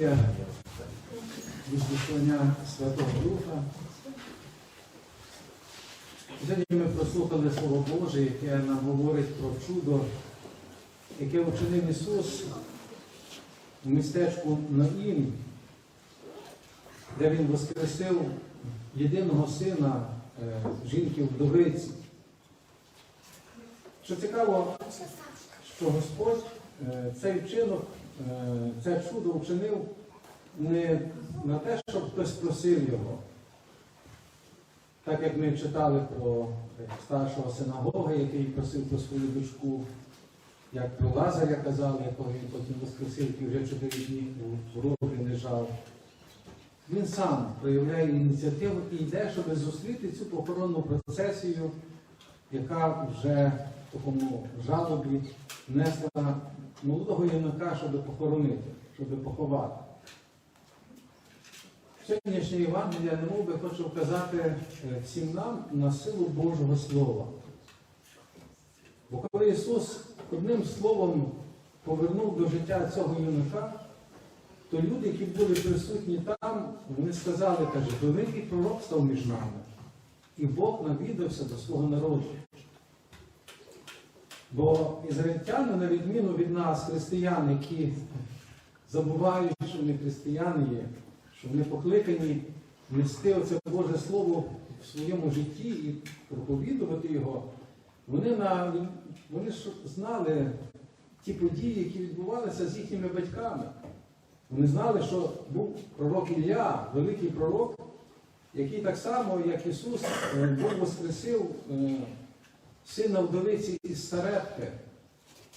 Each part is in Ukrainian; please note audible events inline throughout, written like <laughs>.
Євангелія від Святого Духа. Сьогодні ми прослухали Слово Боже, яке нам говорить про чудо, яке учинив Ісус у містечку Наїм, де Він воскресив єдиного сина е, жінки вдовиці. Що цікаво, що Господь е, цей вчинок, це чудо вчинив не на те, щоб хтось просив його. Так як ми читали про старшого синагоги, який просив про свою дочку, як про Лазаря казали, якого він потім воскресив, який вже чотири дні у гробі лежав. Він сам проявляє ініціативу і йде, щоб зустріти цю похоронну процесію, яка вже в такому жалобі несла молодого юнака, щоб похоронити, щоб поховати. Сьогоднішнє Євангелія, немов би хочу вказати е, всім нам на силу Божого Слова. Бо коли Ісус одним словом повернув до життя цього юнака, то люди, які були присутні там, вони сказали, каже, великий пророк став між нами. І Бог навідався до свого народу. Бо ізраїльтяни, на відміну від нас, християн, які забувають, що вони християни є, що вони покликані нести оце Боже Слово в своєму житті і проповідувати його, вони, на, вони ж знали ті події, які відбувалися з їхніми батьками. Вони знали, що був пророк Ілля, великий пророк, який так само, як Ісус, е, Бог воскресив е, сина вдовиці із Сарепки.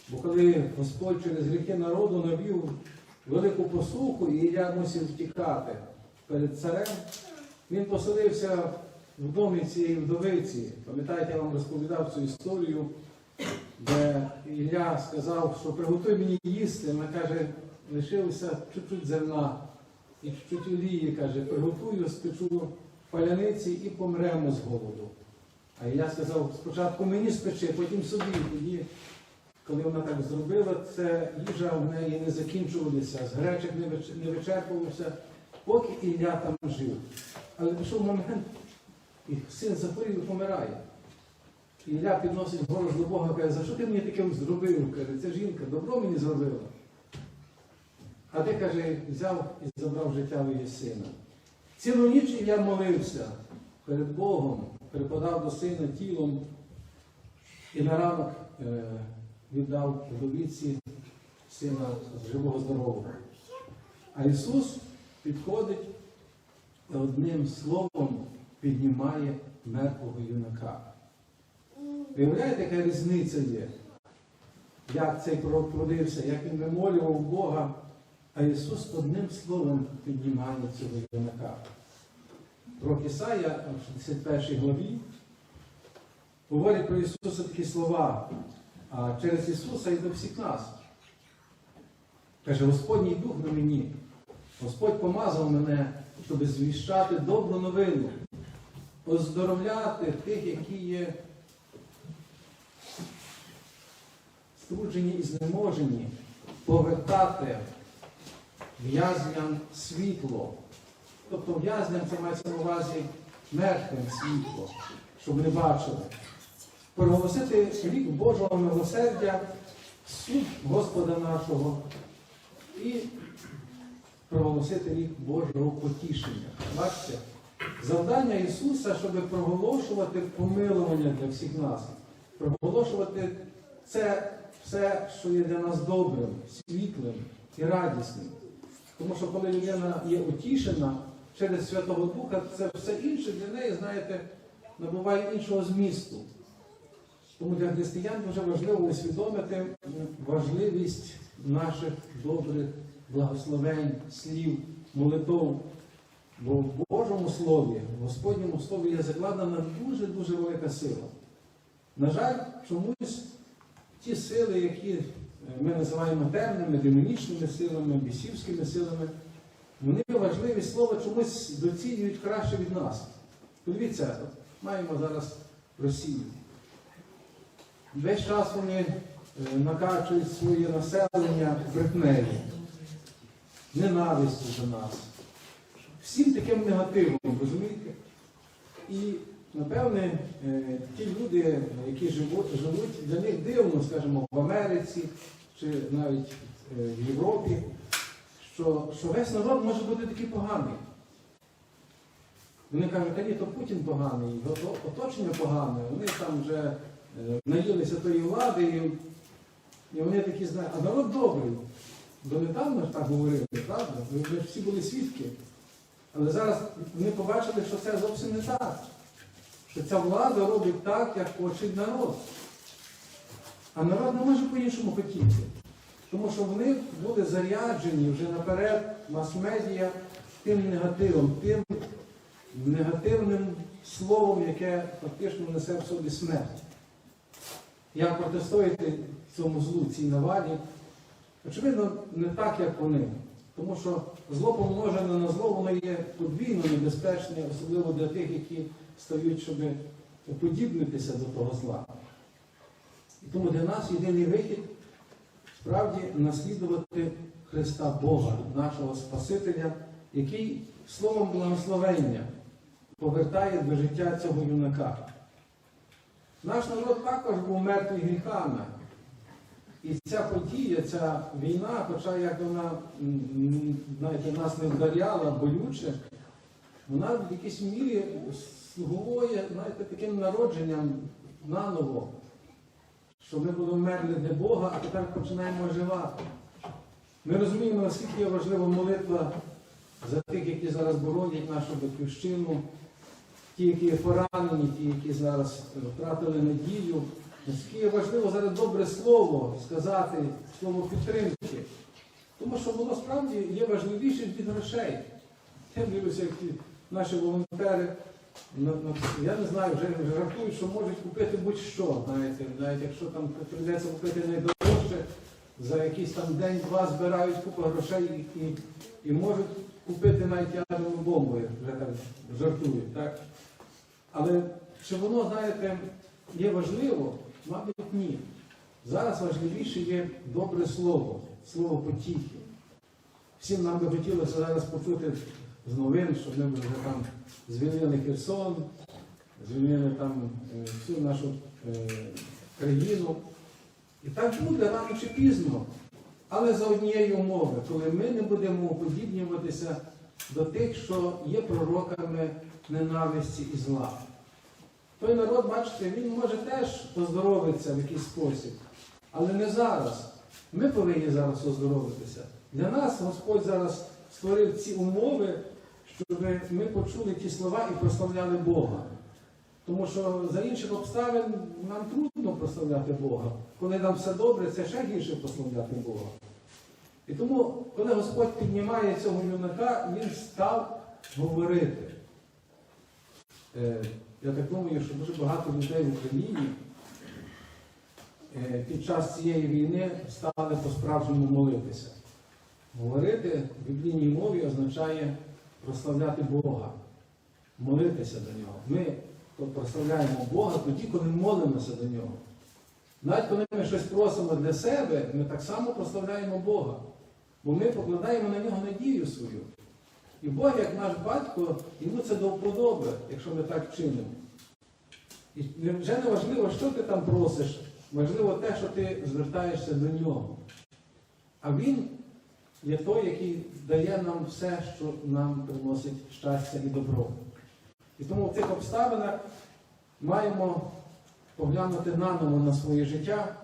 Бо коли Господь через гріхи народу навів велику посуху, і Ілля мусив втікати перед царем, він поселився в домі цієї вдовиці. Пам'ятаєте, я вам розповідав цю історію, де Ілля сказав, що приготуй мені їсти. Вона каже, лишилося чуть-чуть зерна і чуть-чуть олії, каже, приготую, спечу паляниці і помремо з голоду. А я сказав, спочатку мені спечи, потім собі. Тоді, коли вона так зробила, це їжа в неї не закінчувалася, з гречок не вичерпувався, поки Ілля там жив. Але пішов момент, і син захворів і помирає. І Ілля підносить горож до Бога, каже, за що ти мені таке зробив? Каже, ця жінка добро мені зробила. А ти, каже, взяв і забрав життя в її сина. Цілу ніч я молився перед Богом, припадав до сина тілом і на ранок е, віддав вдовіці сина живого здорового. А Ісус підходить і одним словом піднімає мертвого юнака. Виявляєте, яка різниця є? Як цей пророк плодився, як він вимолював Бога, а Ісус одним словом піднімає цього юнака. Про Ісая в 61 главі говорить про Ісуса такі слова, через Ісуса і до всіх нас. Каже, Господній Дух на мені. Господь помазав мене, щоб звіщати добру новину, оздоровляти тих, які є струджені і знеможені, повертати в'язням світло. Тобто в'язням це мається на увазі мертвим світло, щоб не бачили. Проголосити рік Божого милосердя, суд Господа нашого і проголосити рік Божого потішення. Бачите? Завдання Ісуса, щоб проголошувати помилування для всіх нас, проголошувати це все, що є для нас добрим, світлим і радісним. Тому що коли людина є утішена через Святого Духа, це все інше для неї, знаєте, набуває іншого змісту. Тому для християн дуже важливо усвідомити важливість наших добрих благословень, слів, молитов. Бо в Божому Слові, в Господньому Слові є закладена дуже-дуже велика сила. На жаль, чомусь ті сили, які ми називаємо темними, демонічними силами, бісівськими силами, вони важливість слова чомусь доцінюють краще від нас. Подивіться, маємо зараз Росію. Весь час вони е, накачують своє населення брехнею. ненавистю до нас, всім таким негативом, розумієте? І, напевне, е, ті люди, які живуть, живуть для них дивно, скажімо, в Америці чи навіть е, в Європі, що, що весь народ може бути такий поганий. Вони кажуть, та ні, то Путін поганий, ото- оточення погане, вони там вже е, наїлися тої влади, і, і вони такі знають, а народ добрий. Донедавна ж так говорили, правда? Ми всі були свідки. Але зараз вони побачили, що це зовсім не так. Що ця влада робить так, як хоче народ. А народ не може по-іншому хотіти. Тому що вони були заряджені вже наперед мас-медіа тим негативом, тим негативним словом, яке фактично несе в собі смерть. Як протистояти цьому злу, цій навалі? Очевидно, не так, як вони. Тому що зло помножене на зло, воно є подвійно небезпечне, особливо для тих, які стають, щоб уподібнитися до того зла. І тому для нас єдиний вихід справді наслідувати Христа Бога, нашого Спасителя, який словом благословення повертає до життя цього юнака. Наш народ також був мертвий гріхами. І ця подія, ця війна, хоча як вона знаєте, нас не вдаряла болюче, вона в якійсь мірі слугує знаєте, таким народженням наново, що ми були вмерли для Бога, а тепер починаємо оживати. Ми розуміємо, наскільки є важлива молитва за тих, які зараз боронять нашу батьківщину, ті, які є поранені, ті, які зараз втратили надію. Наскільки є важливо зараз добре слово сказати, слово підтримки. Тому що воно справді є важливіше від грошей. Я дивлюся, як наші волонтери, я не знаю, вже вже жартують, що можуть купити будь-що, знаєте, навіть якщо там прийдеться купити найдорожче, за якийсь там день-два збирають купу грошей і, і, і можуть купити навіть ядерну бомбу, як вже так жартують. Так? Але чи воно, знаєте, є важливо? Мабуть, ні. Зараз важливіше є добре слово, слово потіхи. Всім нам би хотілося зараз почути з новин, що ми вже там звільнили Херсон, звільнили там е, всю нашу е, країну. І так буде рано чи пізно. Але за однієї умови, коли ми не будемо уподібнюватися до тих, що є пророками ненависті і зла. Той народ, бачите, він може теж оздоровитися в якийсь спосіб, але не зараз. Ми повинні зараз оздоровитися. Для нас Господь зараз створив ці умови, щоб ми почули ті слова і прославляли Бога. Тому що за інших обставин нам трудно прославляти Бога. Коли нам все добре, це ще гірше прославляти Бога. І тому, коли Господь піднімає цього юнака, він став говорити. Е, Я так думаю, що дуже багато людей в Україні е, під час цієї війни стали по-справжньому молитися. Говорити в біблійній мові означає прославляти Бога, молитися до нього. Ми прославляємо Бога тоді, коли молимося до нього. Навіть коли ми щось просимо для себе, ми так само прославляємо Бога. Бо ми покладаємо на нього надію свою. І Бог, як наш батько, йому це до вподоби, якщо ми так чинимо. І вже не важливо, що ти там просиш, важливо те, що ти звертаєшся до нього. А він є той, який дає нам все, що нам приносить щастя і добро. І тому в цих обставинах маємо поглянути наново на своє життя,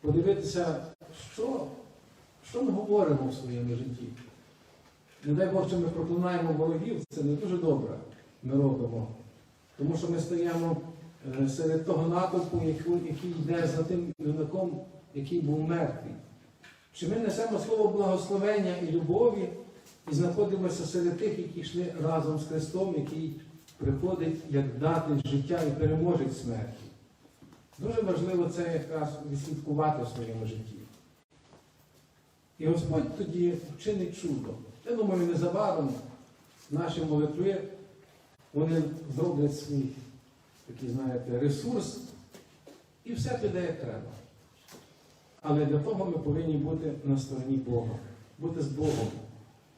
подивитися, що, що ми говоримо в своєму житті. Не дай Бог, що ми проклинаємо ворогів, це не дуже добре ми робимо. Тому що ми стоїмо е, серед того натовпу, який, йде за тим юнаком, який був мертвий. Чи ми несемо слово благословення і любові і знаходимося серед тих, які йшли разом з Христом, який приходить як дати життя і переможить смерті. Дуже важливо це якраз відслідкувати в своєму житті. І Господь тоді вчинить чудо. Я думаю, незабаром наші молитви вони зроблять свій такий, знаєте, ресурс, і все піде як треба. Але для того ми повинні бути на стороні Бога, бути з Богом.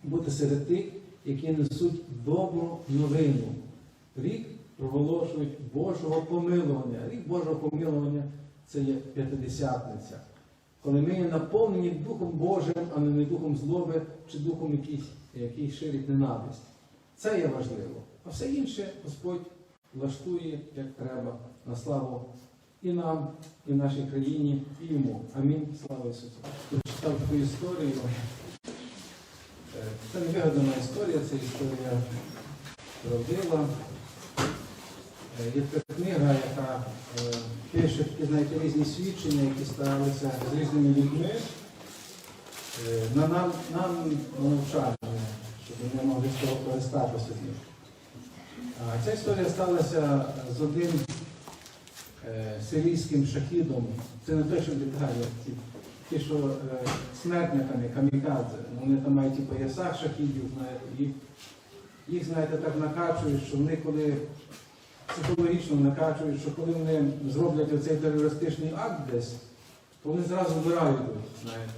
бути серед тих, які несуть добру новину. Рік проголошують Божого помилування. Рік Божого помилування це є п'ятидесятниця. Коли ми є наповнені Духом Божим, а не Духом злоби чи Духом якийсь, який ширить ненависть. Це є важливо. А все інше Господь влаштує, як треба, на славу і нам, і нашій країні, і йому. Амінь. Слава Ісусу. Прочитав таку історію. Е, Це не вигадана історія, це історія правдива. Е, Є така книга, яка е, пише знаєте, різні свідчення, які сталися з різними людьми. На нам, навчання, щоб ми могли з того користатися. А Ця історія сталася з одним сирійським шахідом. Це не те, що деталі, ті, ті що е, смертниками, камікадзе. Вони там мають ті поясах шахідів, і їх, знаєте, так накачують, що вони коли психологічно накачують, що коли вони зроблять оцей терористичний акт десь, то вони зразу вмирають, знаєте.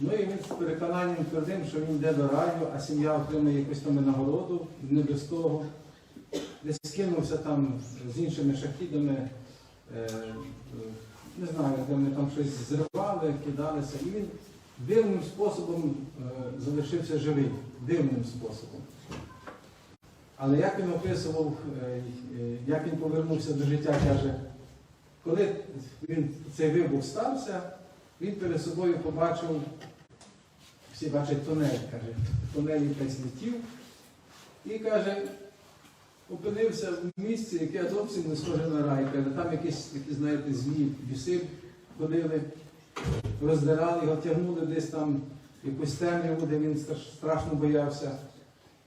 Ну і він з переконанням твердим, що він йде до раю, а сім'я отримає якусь там нагороду, не без того. Десь скинувся там з іншими шахідами, е, е, не знаю, де вони там щось зривали, кидалися. І він дивним способом е, залишився живий. Дивним способом. Але як він описував, е, е, як він повернувся до життя, каже, коли він, цей вибух стався, він перед собою побачив, всі бачать тунель, каже, тунель якийсь летів, і каже, опинився в місці, яке зовсім не схоже на рай. Каже, там якісь такі, знаєте, злі біси ходили, роздирали його, тягнули десь там якусь темряву, де він страшно боявся.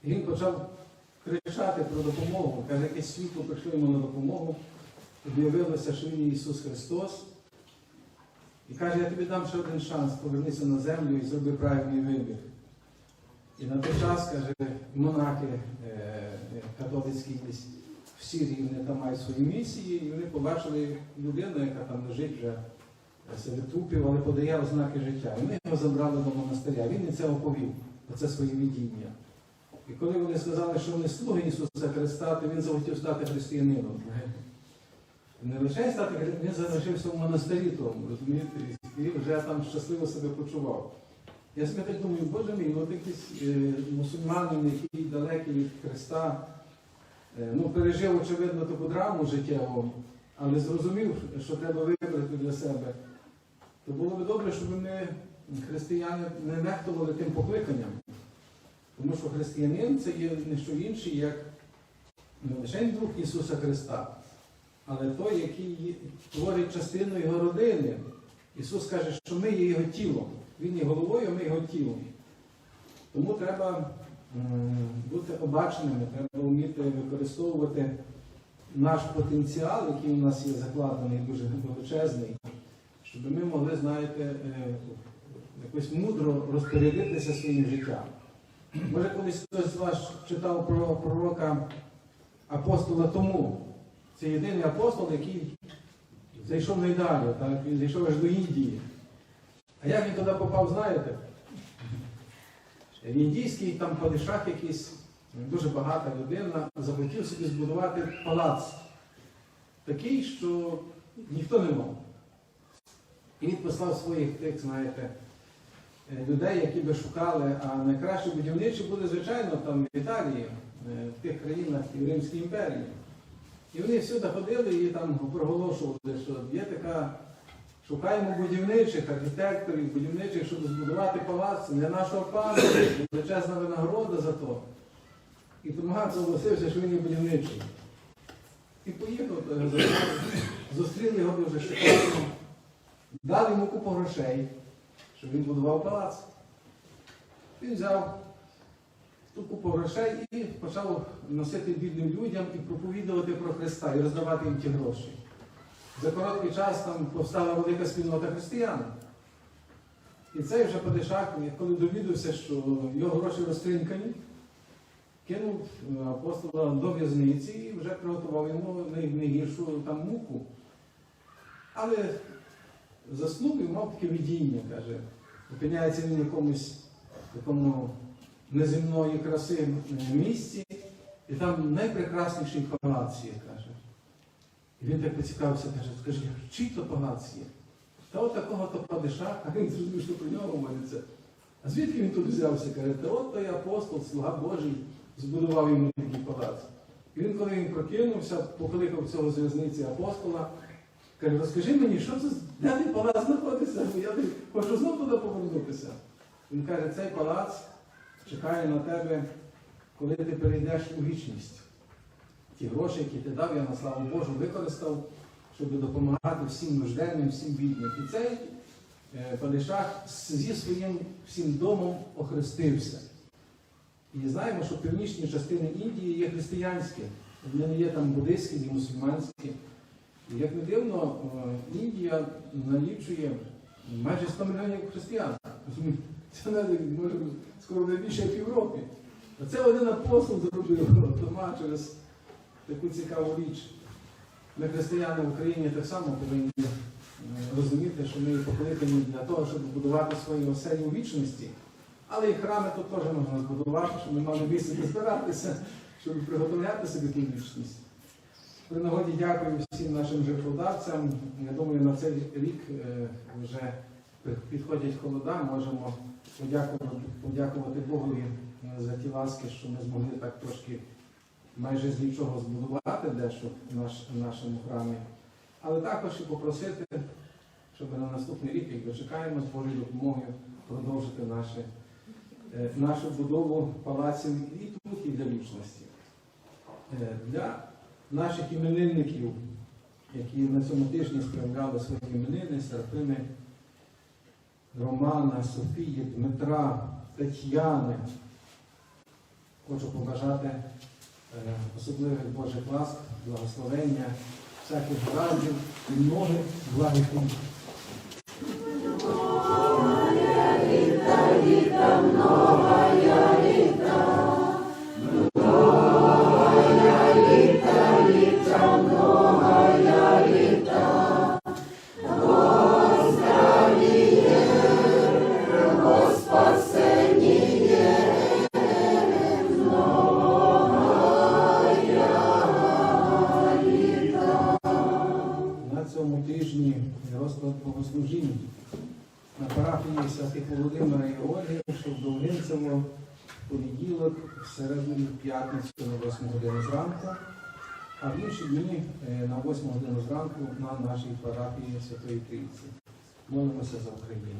І він почав кричати про допомогу. Каже, якесь світло прийшло йому на допомогу. Виявилося, що він Ісус Христос. І каже, я тобі дам ще один шанс, повернися на землю і зроби правильний вибір. І на той час, каже, монахи е, католицькі десь в Сірії, там мають свої місії, і вони побачили людину, яка там лежить вже серед трупів, але подає ознаки життя. І вони його забрали до монастиря. Він і це оповів, оце своє видіння. І коли вони сказали, що вони слуги Ісуса Христа, то він захотів стати християнином. Не лише стати він залишився в монастирі тому, розумієте, і вже там щасливо себе почував. Я собі так думаю, Боже мій, от якийсь е, мусульманин, який далекий від Христа, е, ну, пережив, очевидно, таку драму життєву, але зрозумів, що треба вибрати для себе, то було б добре, щоб ми, християни, не нехтували тим покликанням. Тому що християнин це є не що інше, як не лише друг Ісуса Христа, але той, який творить частину Його родини. Ісус каже, що ми є Його тілом. Він є головою, ми його тілом. Тому треба бути обаченими, треба вміти використовувати наш потенціал, який у нас є закладений, дуже величезний, щоб ми могли, знаєте, е, якось мудро розпорядитися своїм життям. Може, колись хтось з вас читав про пророка апостола Тому. Це єдиний апостол, який зайшов найдалі, так? він зайшов аж до Індії. А як він туди попав, знаєте? В Індійський там падишах якийсь, дуже багата людина, захотів собі збудувати палац. Такий, що ніхто не мав. І він послав своїх тих, знаєте, е, людей, які би шукали, а найкращі будівничі були, звичайно, там в Італії, е, в тих країнах і в Римській імперії. І вони всюди ходили і там проголошували, що є така, шукаємо будівничих, архітекторів, будівничих, щоб збудувати палац для нашого пана, величезна винагорода за то. І Томагат согласився, що він є будівничий. І поїхав, е, зустріли його дуже шикарно, дали йому купу грошей, щоб він будував палац. Він взяв ту купу грошей і почав носити бідним людям і проповідувати про Христа і роздавати їм ті гроші. За короткий час там повстала велика спільнота християн. І цей вже Падишах, коли довідався, що його гроші розтринкані, кинув апостола до в'язниці і вже приготував йому найгіршу там муку. Але заснув і мав таке видіння, каже, опиняється він в якомусь такому неземної краси місці, і там найпрекрасніший палац є, каже. І він так поцікавився, каже, скажи, чий то палац є? Та от такого то падиша, а він зрозумів, що про нього молиться. А звідки він тут взявся? Каже, та от той апостол, слуга Божий, збудував йому такий палац. І він, коли він прокинувся, покликав цього зв'язниці апостола, каже, розкажи мені, що це де той палац знаходиться, я хочу знову туди повернутися. Він каже, цей палац чекає на тебе, коли ти перейдеш у вічність. Ті гроші, які ти дав, я на славу Божу використав, щоб допомагати всім нужденним, всім бідним. І цей е, Падишах зі своїм всім домом охрестився. І знаємо, що північні частини Індії є християнські, вони не є там буддистські, ні мусульманські. І як не дивно, е, Індія налічує майже 100 мільйонів християн. <laughs> Це може скоро буде більше як в Європі. А це один апостол зробив <laughs> Тома через таку цікаву річ. Ми, християни в Україні, так само повинні е, розуміти, що ми покликані для того, щоб будувати свої оселі у вічності. Але і храми тут теж можна збудувати, щоб ми мали місце де збиратися, щоб приготовляти собі ту вічність. При нагоді дякую всім нашим жертводавцям. Я думаю, на цей рік е, вже підходять холода, можемо подякувати, подякувати Богу за ті ласки, що ми змогли так трошки майже з нічого збудувати дещо в наш, нашому храмі. Але також і попросити, щоб на наступний рік, як дочекаємо з Божою допомогою, продовжити наші, е, нашу будову палаців і тут, і для вічності. Е, Для наших іменинників, які на цьому тижні справляли свої іменини, Серафими, Романа, Софії, Дмитра, Тетяни. Хочу побажати е, Божий Божих ласк, благословення, всяких радів і многих благих понеділок, в середину п'ятницю на 8 годину зранку, а в інші дні на 8 годину зранку на нашій парафії Святої Трійці. Молимося за Україну.